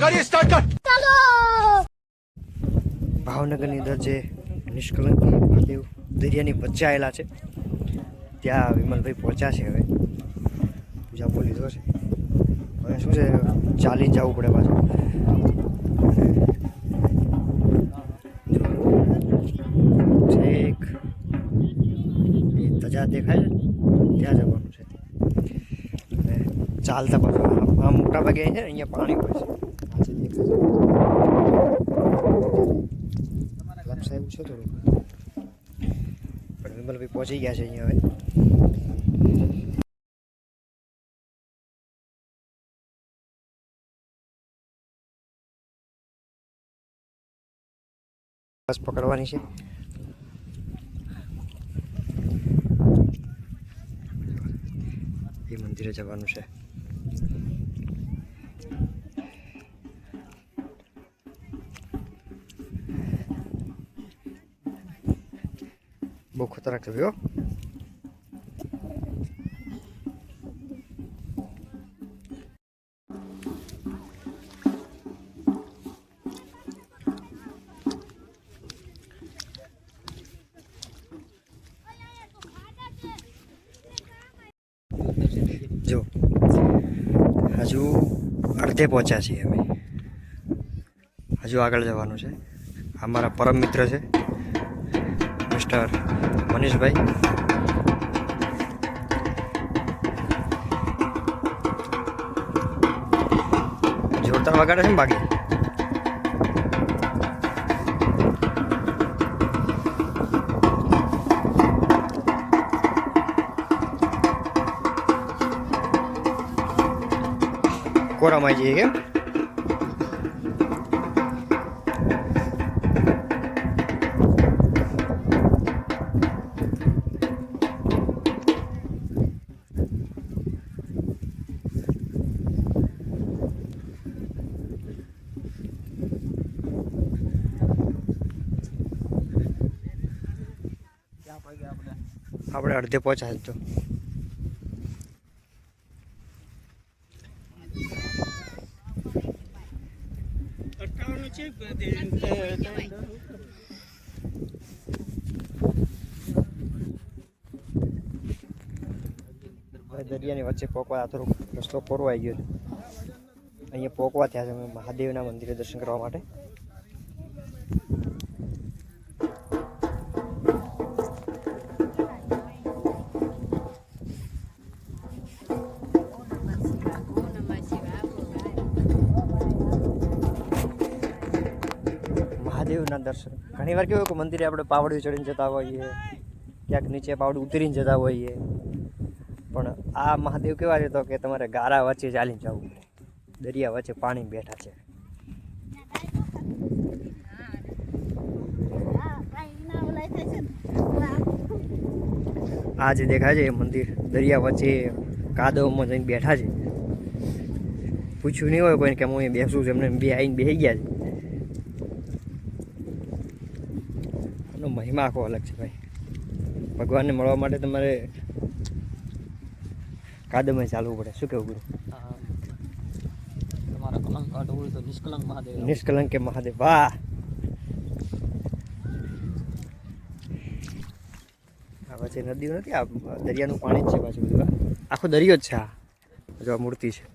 ગાડી સ્ટાર્ટ કર. ભાવનગરની અંદર જે નિષ્કલંક મહાદેવ દરિયાની વચ્ચે આવેલા છે, ત્યાં વિમલભાઈ પહોંચ્યા છે હવે. પૂજા આપો લીધો છે. હવે શું છે ચાલીને જવું પડે પાછું. છેક એ તજા દેખાય છે ત્યાં જવાનું છે. ચાલતા પાછું. આમ મોટા ભાગે છે અહીંયા પાણી છે. દેખાય એવું છે થોડું પણ વિમલભાઈ પહોંચી ગયા છે અહીંયા હવે બસ પકડવાની છે એ મંદિરે જવાનું છે. બહુ ખતરનાક છે જો, હજુ અડધે પહોંચ્યા છીએ અમે. હજુ આગળ જવાનું છે. આ મારા પરમ મિત્ર છે, મિસ્ટર મનીષભાઈ જોરદાર વગાડે છે ને બાકી કોરામાં જઈએ આપણે અડધે પહોંચ્યા જ તો. દરિયાની વચ્ચે પોકવા થોડોક રસ્તો કોરવાઈ ગયો છે. અહીંયા પોકવા થયા છે મહાદેવના મંદિરે દર્શન કરવા માટે. મહાદેવના દર્શન. ઘણી વાર કેવું કે મંદિરે આપણે પાવડી ચડીને જતા હોઈએ, ક્યાંક નીચે પાવડી ઉતરીને જતા હોઈએ. પણ આ મહાદેવ કેવા છે તો કે તમારે ગારા વચ્ચે ચાલીને જવું પડે. દરિયા વચ્ચે પાણી બેઠા છે. આ જે દેખાય છે મંદિર દરિયા વચ્ચે કાદવમાં જઈને બેઠા છે. પૂછ્યું નહીં હોય કોઈને કે હું અહીં બેસું છું, એમને બે આવીને બેસી ગયા છે. મહિમા આખો અલગ છે ભાઈ. ભગવાનને મળવા માટે તમારે કાદમય ચાલવું પડે. શું કેવું ગુરુ? નિષ્કલંક મહાદેવ. નિષ્કલંક કે મહાદેવ? વાહ! આ વચ્ચે નદીઓ નથી આ દરિયાનું પાણી જ છે પાછું બધું. આખો દરિયો જ છે આ જો આ મૂર્તિ છે.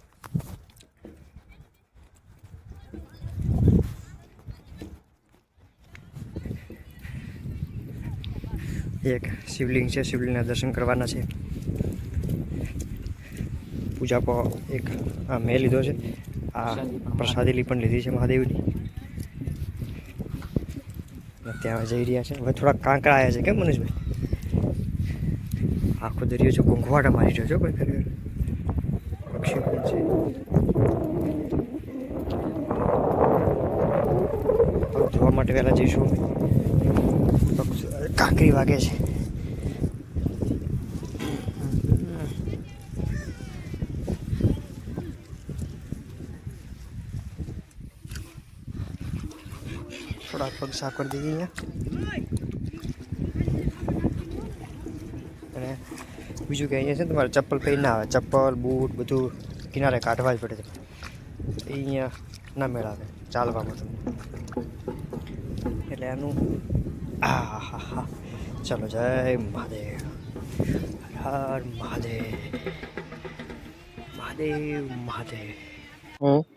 એક શિવલિંગ છે, શિવલિંગના દર્શન કરવાના છે. પૂજા પર એક આ મેં લીધો છે. આ પ્રસાદીલી પણ લીધી છે મહાદેવની. ત્યાં જઈ રહ્યા છે. હવે થોડા કાંકરા આવ્યા છે, કેમ મનીષભાઈ? આખો દરિયો છે ઘૂંઘવાટા મારી રહ્યો છે કોઈ ખરેખર પક્ષી પણ છે. જોવા માટે વહેલા જઈશું. કાંકરી વાગે છે. પગ સાફ કરી દઈએ અહીંયા અને બીજું કે અહીંયા છે ને તમારે ચપ્પલ પહેરી ના આવે ચપ્પલ બૂટ બધું કિનારે કાઢવા જ પડે છે એ અહીંયા ના મેળાવે ચાલવામાં તમને એટલે એનું આ હા હા ચલો જય મહાદેવ હર મહાદેવ મહાદેવ મહાદેવ હમ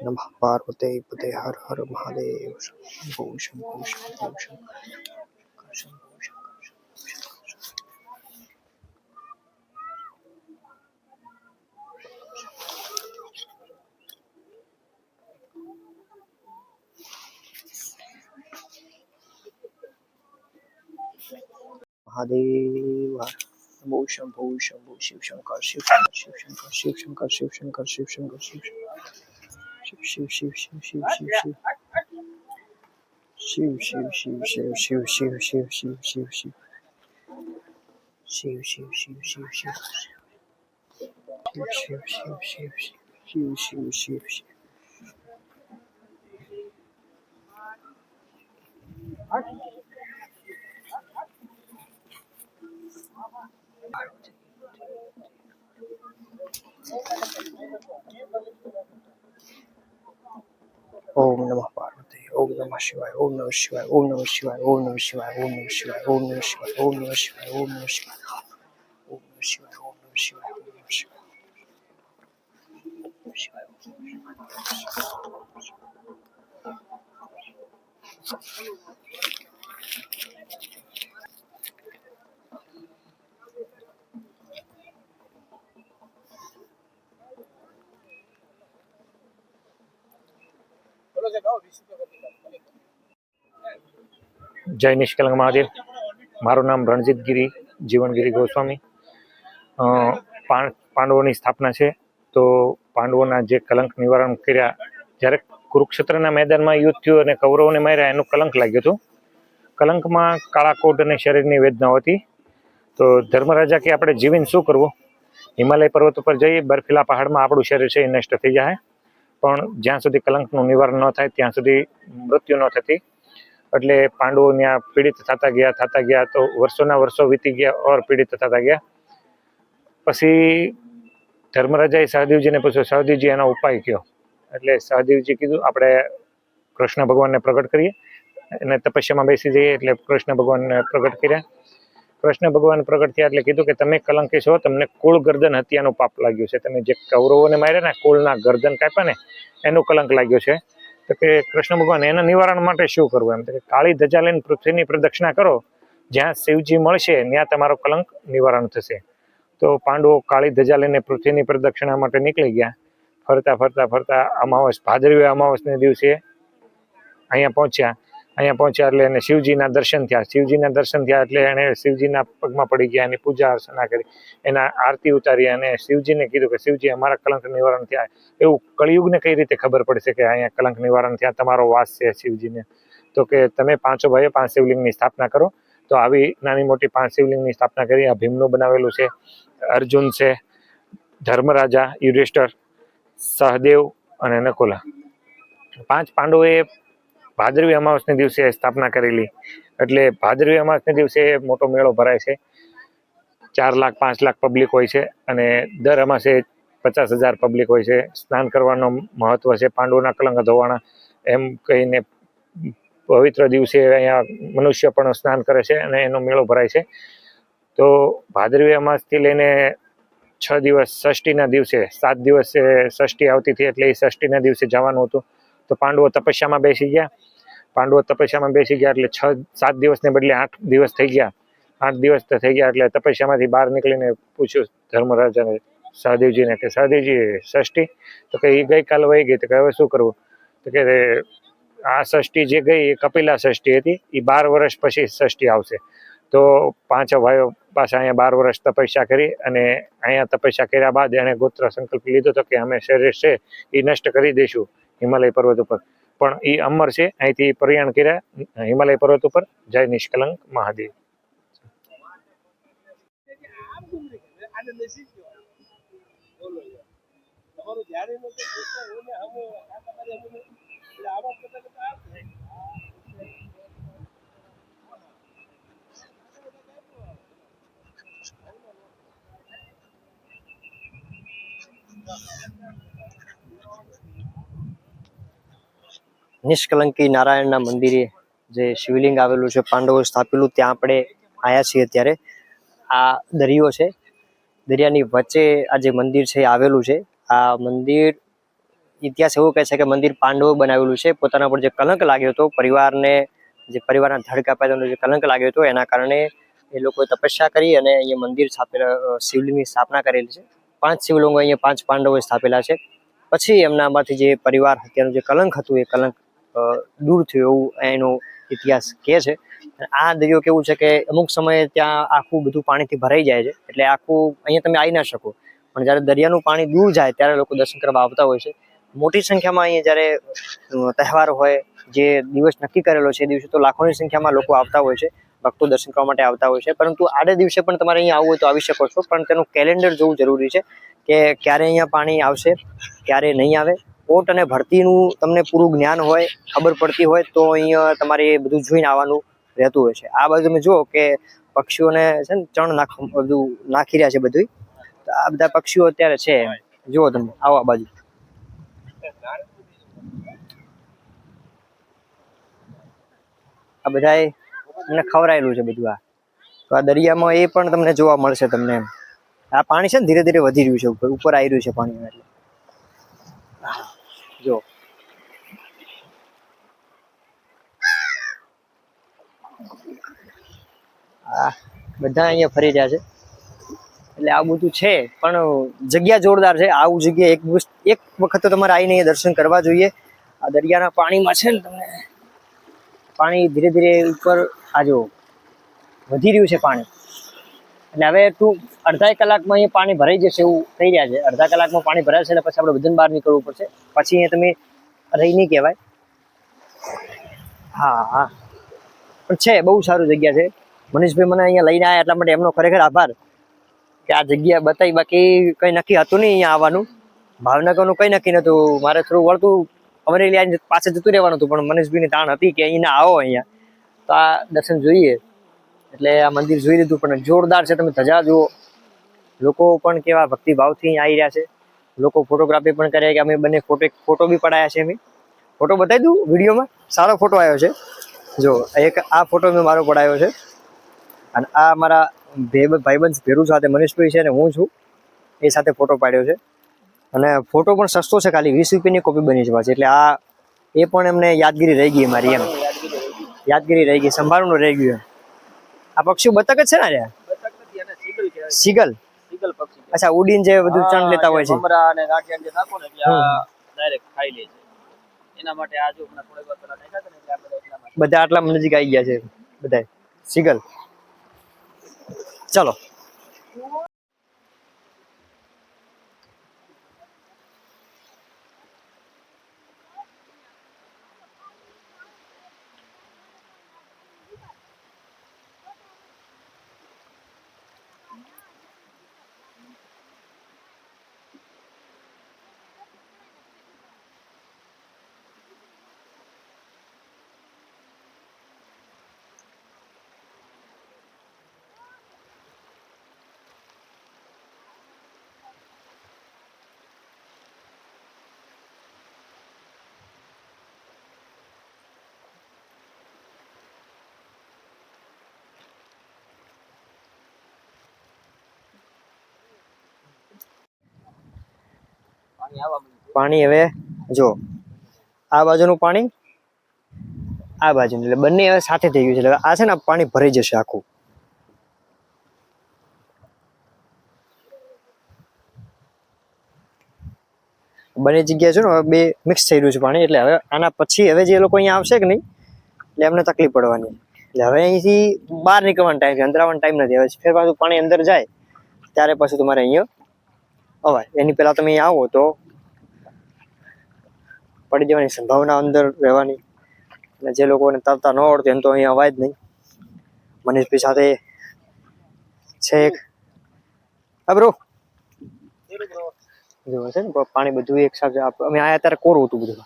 નમઃ પાર્વતી પતે Har Har Mahadev Shambho Shambho Shambho Shambho Mahadev Shambho Shambho Shambho Shiv Shankar Shiv Shankar Shiv Shankar Shiv Shankar Shiv Shankar Shiv Shankar Shiv Shoo, shoo, shoo, shoo, shoo, shoo. Shoo, shoo, shoo, shoo, shoo, shoo, shoo, shoo, shoo, shoo. Shoo, shoo, shoo, shoo, shoo. Shoo, shoo, shoo, shoo, shoo, shoo, shoo, shoo, shoo. Right. ओम नमः पार्वती ओम नमः शिवाय ओम नमः शिवाय ओम नमः शिवाय ओम नमः शिवाय ओम नमः शिवाय ओम नमः शिवाय ओम नमः शिवाय ओम नमः शिवाय જય નિષ્કલંક મહાદેવ. મારું નામ રણજીતગીરી જીવનગીરી ગોસ્વામી. પાંડવોની સ્થાપના છે. તો પાંડવોના જે કલંક નિવારણ કર્યા, જ્યારે કુરુક્ષેત્રના મેદાનમાં યુદ્ધ થયું અને કૌરવોને માર્યા, એનું કલંક લાગ્યું હતું. કલંકમાં કાળા કોટ અને શરીરની વેદનાઓ હતી. તો ધર્મરાજા કે આપણે જીવીને શું કરવું? હિમાલય પર્વત ઉપર જઈએ, બર્ફીલા પહાડમાં આપણું શરીર છે એ નષ્ટ થઈ જાય. પણ જ્યાં સુધી કલંકનું નિવારણ ન થાય, ત્યાં સુધી મૃત્યુ ન થતી. એટલે પાંડવો ત્યાં પીડિત થતા ગયા થતા ગયા તો વર્ષોના વર્ષો વીતી ગયા ઓર પીડિત થતા ગયા. પછી ધર્મરાજાએ સહદેવજીને પૂછ્યું, સહદેવજી, એનો ઉપાય કયો? એટલે સહદેવજી કીધું, આપણે કૃષ્ણ ભગવાનને પ્રગટ કરીએ. અને તપસ્યામાં બેસી જઈએ એટલે કૃષ્ણ ભગવાનને પ્રગટ કર્યા. કૃષ્ણ ભગવાન પ્રગટ થયા એટલે કીધું કે તમે કલંકી છો, તમને કુળ ગર્દન હત્યાનું પાપ લાગ્યું છે. તમે જે કૌરવોને માર્યા ને, કુળના ગર્દન કાપ્યા ને, એનું કલંક લાગ્યું છે. તો કે કૃષ્ણ ભગવાન, એના નિવારણ માટે શું કરવું એમ? કે કાળી ધજા લઈને પૃથ્વીની પ્રદક્ષિણા કરો, જ્યાં શિવજી મળશે, ત્યાં તમારો કલંક નિવારણ થશે. તો પાંડવો કાળી ધજા લઈને પૃથ્વીની પ્રદક્ષિણા માટે નીકળી ગયા. ફરતા ફરતા ફરતા અમાવસ, ભાદરવી અમાવસને દિવસે અહીંયા પહોંચ્યા. અહીંયા પહોંચ્યા એટલે એને શિવજીના દર્શન થયા. શિવજીના દર્શન થયા એટલે એણે શિવજીના પગમાં પડી ગયા, એની પૂજા અર્ચના કરી, એના આરતી ઉતારી અને શિવજીને કીધું કે, શિવજી, અમારા કલંક નિવારણ થયા. એવું કળિયુગને કઈ રીતે ખબર પડશે કે અહીંયા કલંક નિવારણ થયા? તમારો વાસ છે શિવજીને. તો કે તમે પાંચો ભાઈઓ, પાંચ શિવલિંગની સ્થાપના કરો. તો આવી નાની મોટી પાંચ શિવલિંગની સ્થાપના કરી. આ ભીમનું બનાવેલું છે. અર્જુન છે, ધર્મરાજા, યુધિષ્ઠર, સહદેવ અને નકુલા પાંચ પાંડવોએ ભાદરવી અમાવસને દિવસે સ્થાપના કરેલી. એટલે ભાદરવી અમાવસને દિવસે મોટો મેળો ભરાય છે. ચાર લાખ, પાંચ લાખ પબ્લિક હોય છે અને દર અમાસે પચાસ હજાર પબ્લિક હોય છે. સ્નાન કરવાનો મહત્વ છે. પાંડવોના કલંક ધોવાણા એમ કહીને પવિત્ર દિવસે અહીંયા મનુષ્ય પણ સ્નાન કરે છે અને એનો મેળો ભરાય છે. તો ભાદરવી અમાસથી લઈને છ દિવસ ષષ્ઠીના દિવસે, સાત દિવસે ષષ્ઠી આવતી હતી એટલે એ ષષ્ઠીના દિવસે જવાનું હતું. તો પાંડવો તપસ્યામાં બેસી ગયા. પાંડવો તપસ્યામાં બેસી ગયા એટલે છ, સાત દિવસને બદલે આઠ દિવસ થઈ ગયા. આઠ દિવસ તો થઈ ગયા એટલે તપસ્યામાંથી બહાર નીકળીને પૂછ્યું ધર્મરાજાને સહદેવજીને કે, સહદેવજી, ષષ્ઠી? તો કે એ ગઈકાલ વહી ગઈ. તો કે, હવે શું કરવું? તો કે આ ષષ્ઠી જે ગઈ એ કપિલા ષષ્ઠી હતી. એ બાર વર્ષ પછી ષષ્ઠી આવશે. તો પાંચ ભાઈઓ પાસે અહીંયા બાર વર્ષ તપસ્યા કરી અને અહીંયા તપસ્યા કર્યા બાદ એણે ગોત્ર સંકલ્પ લીધો તો કે, અમે શરીર છે એ નષ્ટ કરી દઈશું હિમાલય પર્વત ઉપર. પણ એ અમર છે. અહીંથી પ્રયાણ કર્યા. હિમાલય પર્વત ઉપર જય નિષ્કલંક મહાદેવ. નિષ્કલંકી નારાયણના મંદિરે જે શિવલિંગ આવેલું છે, પાંડવો સ્થાપેલું, ત્યાં આપણે આવ્યા છીએ અત્યારે. આ દરિયો છે. દરિયાની વચ્ચે આ જે મંદિર છે આવેલું છે. આ મંદિર ઇતિહાસ એવું કહે છે કે મંદિર પાંડવો બનાવેલું છે. પોતાના પર જે કલંક લાગ્યો હતો, પરિવારને જે પરિવારના ધડ કાપ્યા જે કલંક લાગ્યો હતો, એના કારણે એ લોકોએ તપસ્યા કરી અને અહીંયા મંદિર સ્થાપેલા, શિવલિંગની સ્થાપના કરેલી છે. પાંચ શિવલિંગો અહીંયા પાંચ પાંડવો સ્થાપેલા છે. પછી એમનામાંથી જે પરિવાર હત્યાનું જે કલંક હતું, એ કલંક દૂર થયું એવું એનો ઇતિહાસ કહે છે. આ દરિયો કેવું છે કે અમુક સમયે ત્યાં આખું બધું પાણીથી ભરાઈ જાય છે. એટલે આખું અહીંયા તમે આવી ના શકો. પણ જ્યારે દરિયાનું પાણી દૂર જાય ત્યારે લોકો દર્શન કરવા આવતા હોય છે. મોટી સંખ્યામાં અહીંયા જ્યારે તહેવાર હોય, જે દિવસ નક્કી કરેલો છે એ દિવસે તો લાખોની સંખ્યામાં લોકો આવતા હોય છે. ભક્તો દર્શન કરવા માટે આવતા હોય છે. પરંતુ આડે દિવસે પણ તમારે અહીંયા આવવું હોય તો આવી શકો છો. પણ તેનું કેલેન્ડર જોવું જરૂરી છે કે ક્યારે અહીંયા પાણી આવશે, ક્યારે નહીં આવે. ઓટ અને ભરતીનું તમને પૂરું જ્ઞાન હોય, ખબર પડતી હોય, તો અહીંયા તમારે બધું જોઈને આવવાનું રહેતું હોય છે. આ બાજુ તમે જુઓ કે પક્ષીઓને છે ને ચણ નાખ, બધું નાખી રહ્યા છે બધું આ બધા પક્ષીઓ અત્યારે છે. જુઓ તમે, આવો આ બાજુ. આ બધાએ એમને ખવડાયેલું છે બધું આ. તો આ દરિયામાં એ પણ તમને જોવા મળશે તમને આ પાણી છે ને ધીરે ધીરે વધી રહ્યું છે ઉપર ઉપર આવી રહ્યું છે પાણી. એટલે જો આ બધા અહીંયા ફરી રહ્યા છે. એટલે આ બધું છે, પણ જગ્યા જોરદાર છે. આવું જગ્યા એક એક વખત તો તમારે આવીને અહીંયા દર્શન કરવા જોઈએ. આ દરિયાના પાણીમાં છે ને તમને પાણી ધીરે ધીરે ઉપર આ જો વધી રહ્યું છે પાણી. એટલે હવે તું અડધા કલાકમાં અહીંયા પાણી ભરાઈ જશે એવું થઈ રહ્યા છે. અડધા કલાકમાં પાણી ભરાય છે એટલે પછી આપણે બધાને બહાર નીકળવું પડશે. પછી અહીંયા તમે રહી નહીં કહેવાય. હા હા. પણ છે, બહુ સારું જગ્યા છે. મનીષભાઈ મને અહીંયા લઈને આવ્યા એટલા માટે એમનો ખરેખર આભાર કે આ જગ્યા બતાવી. બાકી કંઈ નક્કી હતું નહીં અહીંયા આવવાનું. ભાવનગરનું કંઈ નક્કી નહોતું. મારે થોડું વળતું અમરેલી પાછળ જતું રહેવાનું હતું, પણ મનીષભાઈની તાણ હતી કે અહીંયા આવો અહીંયા. તો આ દર્શન જોઈએ. એટલે આ મંદિર જોઈ લીધું, પણ જોરદાર છે. તમે ધજા જુઓ. લોકો પણ કેવા ભક્તિભાવથી આવી રહ્યા છે. લોકો ફોટોગ્રાફી પણ કર્યા કે અમે બંને ફોટો ફોટો બી પડાયા છે અમે. ફોટો બતાવી દઉં વિડીયોમાં? સારો ફોટો આવ્યો છે. જો, એક આ ફોટો મેં મારો પડાયો છે. અને આ મારા ભાઈ ભાઈબંધ ભેરુ સાથે મનીષભાઈ છે અને હું છું. એ સાથે ફોટો પાડ્યો છે. અને ફોટો પણ સસ્તો છે ખાલી વીસ રૂપિયાની કોપી બની છે પાછી. એટલે આ એ પણ એમને યાદગીરી રહી ગઈ મારી એમ. યાદગીરી રહી ગઈ સંભાળવાનું રહી ગયું એમ. આ પક્ષીઓ બતક જ છે ને આ સિગલ? પક્ષી અચ્છા ઉડીન જે બધું ચણ લેતા હોય છે. અને જે નાખો ને એટલે આ ડાયરેક્ટ ખાઈ લે છે. એના માટે આ જો થોડીક વાર પહેલા નાખ્યા હતા ને એટલે બધા આટલા નજીક આવી ગયા છે બધા સીગલ? ચલો પાણી હવે જો, આ બાજુનું પાણી, આ બાજુનું, એટલે બંને હવે સાથે થઈ ગયું છે. એટલે આ છે ને પાણી ભરી જશે આખું. બંને જગ્યા છે ને હવે બે મિક્સ થઈ રહ્યું છે પાણી, એટલે હવે આના પછી હવે જે લોકો અહીંયા આવશે કે નહીં, એટલે એમને તકલીફ પડવાની. એટલે હવે અહીંથી બહાર નીકળવાનો ટાઈમ છે અંતરાવાનો ટાઈમ નથી. હવે ફેર પાછું પાણી અંદર જાય, ત્યારે પછી તમારે અહીંયા અવાય એની પહેલાં તમે આવો તો પડી જવાની સંભાવના અંદર રહેવાની. અને જે લોકોને તરતા ન આવડતું એમ તો અહીંયા અવાય જ નહીં. મનીષભાઈ સાથે છે એક. હા બ્રો જો છે ને, પાણી બધું એક સાથે અમે આયા ત્યારે કોરું હતું બધું.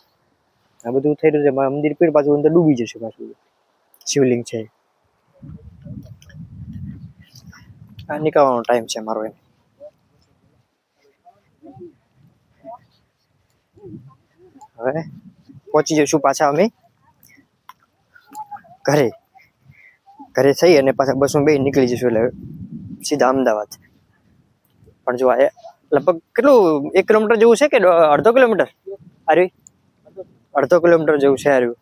આ બધું થઈ રહ્યું છે મંદિર પીર પાછું અંદર ડૂબી જશે પાછું. શિવલિંગ છે. આ નીકળવાનો ટાઈમ છે મારો એમ. હવે પહોંચી જઈશું પાછા અમે. ઘરે. ઘરે થઈ અને પાછા બસમાં બે નીકળી જઈશું એટલે સીધા અમદાવાદ. પણ જો લગભગ કેટલું, એક કિલોમીટર જેવું છે કે અડધો કિલોમીટર? આર્યું? અડધો કિલોમીટર જેવું છે આર્યું.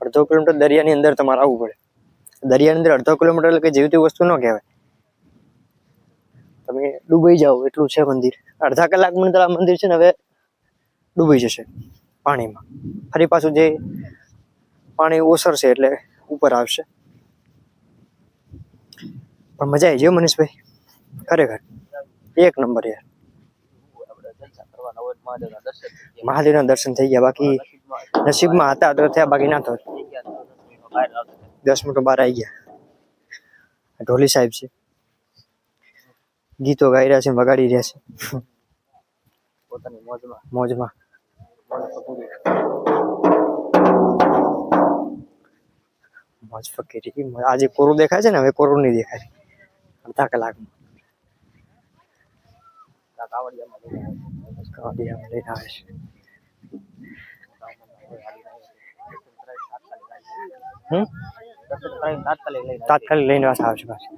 અડધો કિલોમીટર દરિયાની અંદર તમારે આવવું પડે. દરિયાની અંદર અડધો કિલોમીટર એટલે કે જેવી તેવી વસ્તુ ન કહેવાય. તમે ડૂબાઈ જાઓ, એટલું છે મંદિર. અડધા કલાક મને મંદિર છે ને હવે ડૂબાઈ જશે પાણીમાં. ફરી પાછું જે પાણી ઓસરશે એટલે ઉપર આવશે. પણ મજા આવી ગઈ હો મનીષભાઈ. ખરેખર. એક નંબર યાર. આપણે જલસા કરવાના હોય તો મહાદેવના દર્શન થઈ ગયા. મહાદેવના દર્શન થઈ ગયા બાકી નસીબમાં નસીબમાં હતા તો થયા બાકી ના થત થઈ ગયા તો નસીબમાં બહાર આવતા હતા. દસ મિનિટો બહાર આવી ગયા. આ ઢોલી સાહેબ છે. ગીતો ગાઈ રહ્યા છે વગાડી રહ્યા છે. પોતાની મોજમાં. મોજમાં. મન પકડી મોજ ફકીરી આજે કોરું દેખાય છે ને હવે કોરું નહીં દેખાય અડધા કલાકમાં આ કાવડિયામાં લઈને આવ્યા. કાવડિયામાં લઈને આવે છે હમ દર્શન કરાવીને તાત્કાલિક લઈને આવ્યા. તાત્કાલિક લઈને પાછા આવશે પાછું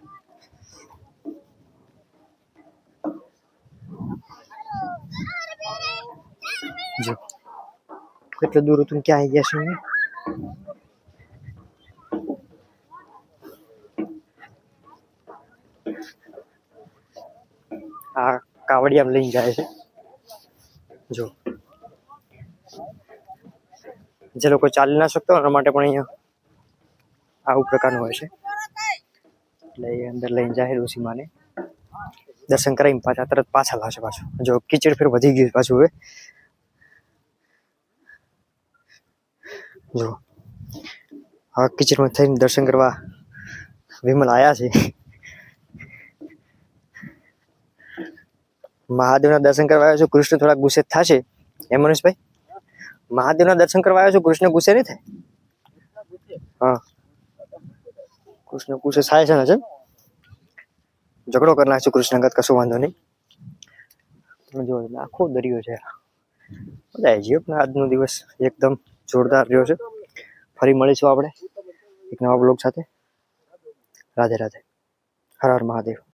જો કેટલું દૂર હતું ને ક્યાં આવી ગયા છે અમે? આ કાવડિયામાં લઈને જાય છે જો જે લોકો ચાલી ના શકતા હોય એના માટે પણ અહીંયા આવું પ્રકારનું હોય છે એટલે એ અંદર લઈને જાય ઋષિમાને દર્શન કરાવીને પાછા તરત પાછા લાવશે પાછું જો કીચડ ફેર વધી ગયું છે પાછું હવે જો. હા કિચડમાં થઈને દર્શન કરવા વિમલ આવ્યા છે. મહાદેવના દર્શન કરવા આવ્યો છું, કૃષ્ણ થોડા ગુસ્સે થશે. એમ મનીષભાઈ મહાદેવના દર્શન કરવા આવ્યો છું, કૃષ્ણ ગુસ્સે નહીં થાય? હા. કૃષ્ણ ગુસ્સે થાય છે ને છે ઝઘડો કરી નાખશું કૃષ્ણ અંગત, કશું વાંધો નહીં. તમે એટલે આખો દરિયો છે મજા આવી ગયો આજનો દિવસ, એકદમ જોરદાર રહ્યો છે. ફરી મળીશું આપણે એક નવા બ્લોગ સાથે. રાધે રાધે. હર હર મહાદેવ.